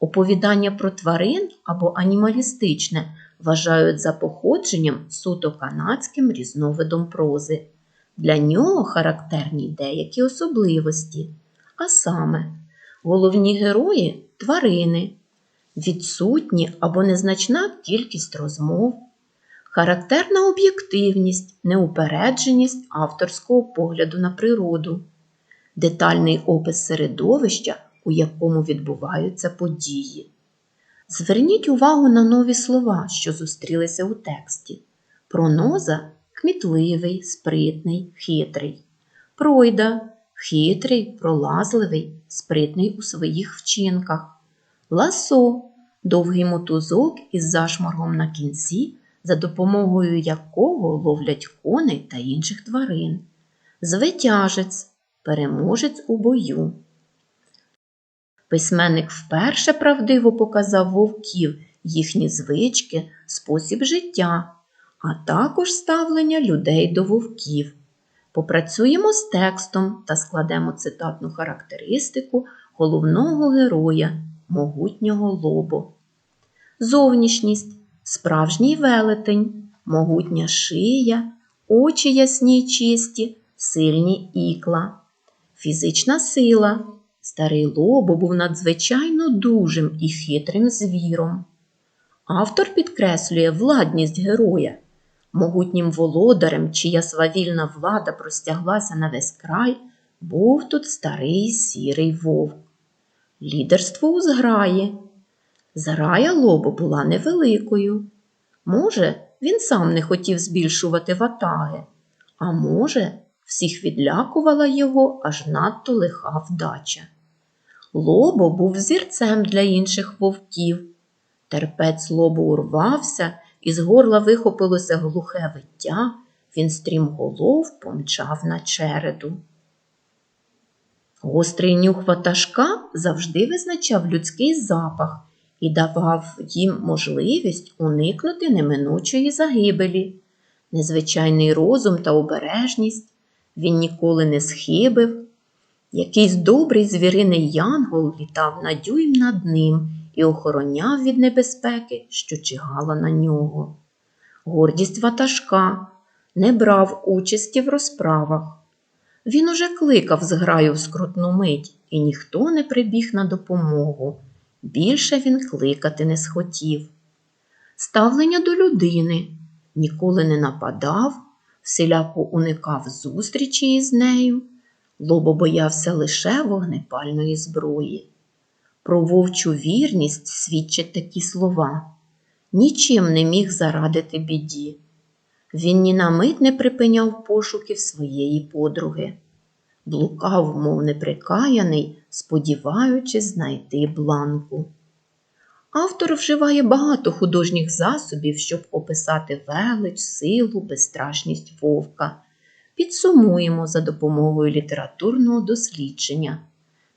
Оповідання про тварин або анімалістичне вважають за походженням суто канадським різновидом прози. Для нього характерні деякі особливості, а саме головні герої тварини, відсутні або незначна кількість розмов, характерна об'єктивність, неупередженість авторського погляду на природу, детальний опис середовища, у якому відбуваються події. Зверніть увагу на нові слова, що зустрілися у тексті. Проноза кмітливий, спритний, хитрий. Пройда хитрий, пролазливий, спритний у своїх вчинках. Ласо довгий мотузок із зашморгом на кінці, за допомогою якого ловлять коней та інших тварин. Звитяжець переможець у бою. Письменник вперше правдиво показав вовків, їхні звички, спосіб життя, а також ставлення людей до вовків. Попрацюємо з текстом та складемо цитатну характеристику головного героя, могутнього лобо. Зовнішність справжній велетень, могутня шия, очі ясні й чисті, сильні ікла. Фізична сила. Старий лобо був надзвичайно дужим і хитрим звіром. Автор підкреслює владність героя, могутнім володарем, чия свавільна влада простяглася на весь край, був тут старий сірий вовк. Лідерство у зграї. Зграя лобо була невеликою. Може, він сам не хотів збільшувати ватаги, а може, всіх відлякувала його аж надто лиха вдача. Лобо був зірцем для інших вовків. Терпець лобо урвався, і з горла вихопилося глухе виття, він стрімголов помчав на череду. Гострий нюх ватажка завжди визначав людський запах і давав їм можливість уникнути неминучої загибелі. Незвичайний розум та обережність він ніколи не схибив. Якийсь добрий звіриний янгол літав на дюйм над ним і охороняв від небезпеки, що чигала на нього. Гордість ватажка не брав участі в розправах. Він уже кликав зграю в скрутну мить, і ніхто не прибіг на допомогу. Більше він кликати не схотів. Ставлення до людини ніколи не нападав, всіляко уникав зустрічі із нею. Лобо боявся лише вогнепальної зброї. Про вовчу вірність свідчать такі слова нічим не міг зарадити біді. Він ні на мить не припиняв пошуків своєї подруги, блукав, мов неприкаяний, сподіваючись знайти бланку. Автор вживає багато художніх засобів, щоб описати велич, силу, безстрашність вовка. Підсумуємо за допомогою літературного дослідження.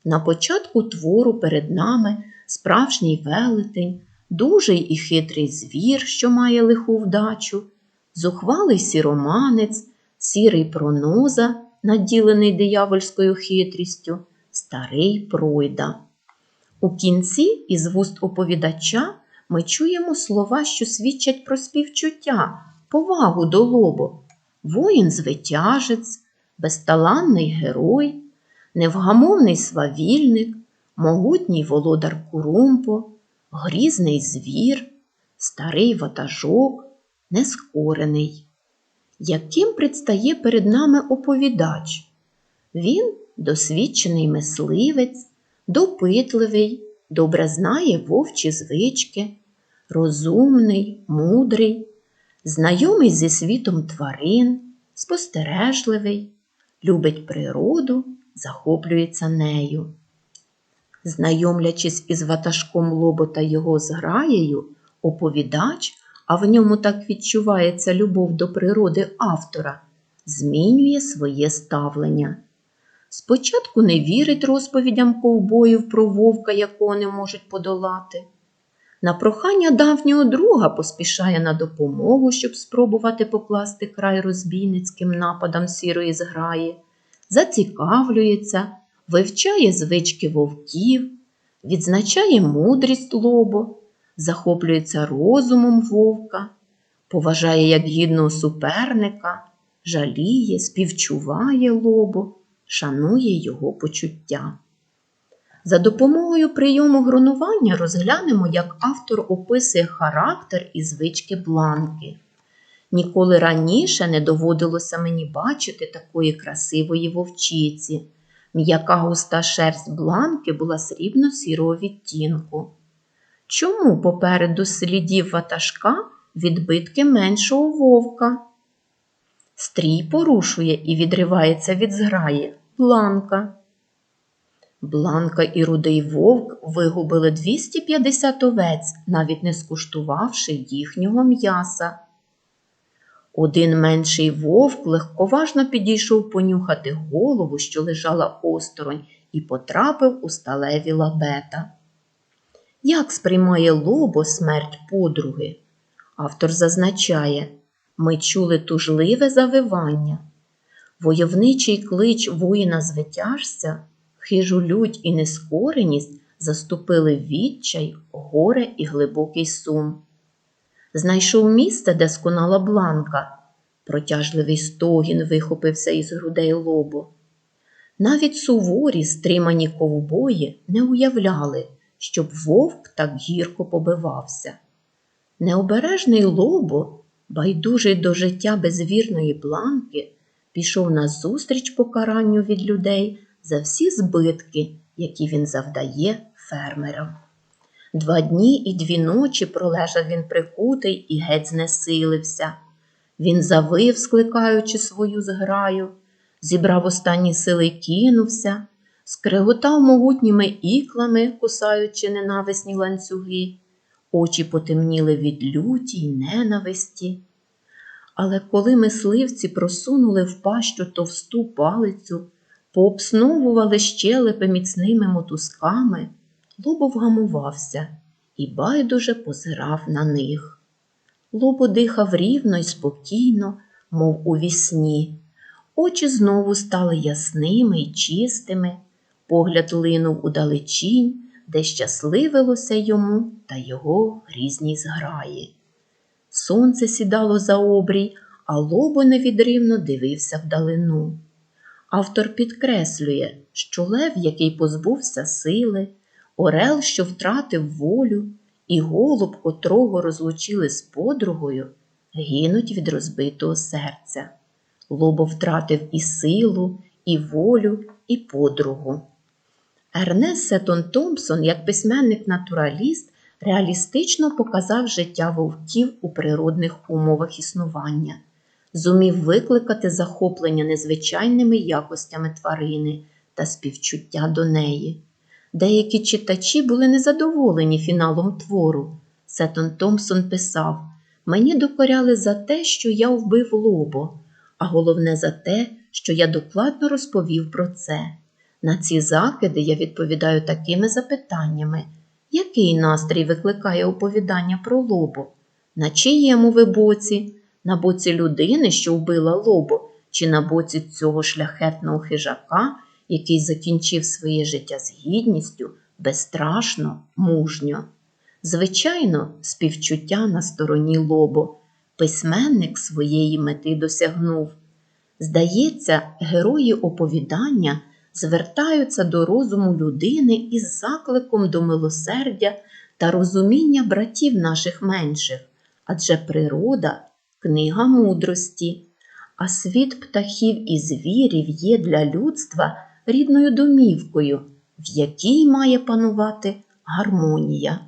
На початку твору перед нами справжній велетень, дужий і хитрий звір, що має лиху вдачу, зухвалий сіроманець, сірий проноза, наділений диявольською хитрістю, старий пройда. У кінці із вуст оповідача ми чуємо слова, що свідчать про співчуття, повагу до лобо, воїн-звитяжець, безталанний герой, невгамовний свавільник, могутній володар Курумпо, грізний звір, старий ватажок, нескорений. Яким предстає перед нами оповідач? Він досвідчений мисливець, допитливий, добре знає вовчі звички, розумний, мудрий, знайомий зі світом тварин, спостережливий, любить природу, захоплюється нею. Знайомлячись із ватажком лобота його зграєю, оповідач, а в ньому так відчувається любов до природи автора, змінює своє ставлення. Спочатку не вірить розповідям ковбоїв про вовка, якого не можуть подолати. На прохання давнього друга поспішає на допомогу, щоб спробувати покласти край розбійницьким нападам сірої зграї, зацікавлюється, вивчає звички вовків, відзначає мудрість лобо, захоплюється розумом вовка, поважає як гідного суперника, жаліє, співчуває лобо, шанує його почуття. За допомогою прийому гронування розглянемо, як автор описує характер і звички бланки. Ніколи раніше не доводилося мені бачити такої красивої вовчиці. М'яка густа шерсть бланки була срібно-сірого відтінку. Чому попереду слідів ватажка відбитки меншого вовка? Стрій порушує і відривається від зграї бланка. Бланка і рудий вовк вигубили 250 овець, навіть не скуштувавши їхнього м'яса. Один менший вовк легковажно підійшов понюхати голову, що лежала осторонь, і потрапив у сталеві лабета. Як сприймає лобо смерть подруги? Автор зазначає, ми чули тужливе завивання. Войовничий клич воїна звитяжця, хижу лють і нескореність заступили відчай, горе і глибокий сум. Знайшов місце, де сконала бланка. Протяжливий стогін вихопився із грудей лобо. Навіть суворі, стримані ковбої не уявляли, щоб вовк так гірко побивався. Необережний лобо, байдужий до життя безвірної бланки, пішов назустріч покаранню від людей за всі збитки, які він завдає фермерам. Два дні і дві ночі пролежав він прикутий і геть знесилився. Він завив, скликаючи свою зграю, зібрав останні сили й кинувся, скреготав могутніми іклами, кусаючи ненависні ланцюги, очі потемніли від люті й ненависті. Але коли мисливці просунули в пащу товсту палицю, пообсновували щелепи міцними мотузками, Лобо вгамувався і байдуже позирав на них. Лобо дихав рівно й спокійно, мов у вісні. Очі знову стали ясними й чистими, погляд линув у далечінь, де щасливилося йому та його грізній зграї. Сонце сідало за обрій, а лобо невідривно дивився вдалину. Автор підкреслює, що лев, який позбувся сили, Орел, що втратив волю, і голуб, котрого розлучили з подругою, гинуть від розбитого серця. Лобо втратив і силу, і волю, і подругу. Ернест Сетон Томпсон, як письменник-натураліст, реалістично показав життя вовків у природних умовах існування, зумів викликати захоплення незвичайними якостями тварини та співчуття до неї. Деякі читачі були незадоволені фіналом твору. Сетон Томпсон писав: Мені докоряли за те, що я вбив лобо, а головне за те, що я докладно розповів про це. На ці закиди я відповідаю такими запитаннями, який настрій викликає оповідання про лобо? На чиєму ви боці? На боці людини, що вбила лобо, чи на боці цього шляхетного хижака? який закінчив своє життя з гідністю, безстрашно, мужньо. Звичайно, співчуття на стороні лобо, письменник своєї мети досягнув. Здається, герої оповідання звертаються до розуму людини із закликом до милосердя та розуміння братів наших менших, адже природа книга мудрості, а світ птахів і звірів є для людства рідною домівкою, в якій має панувати гармонія.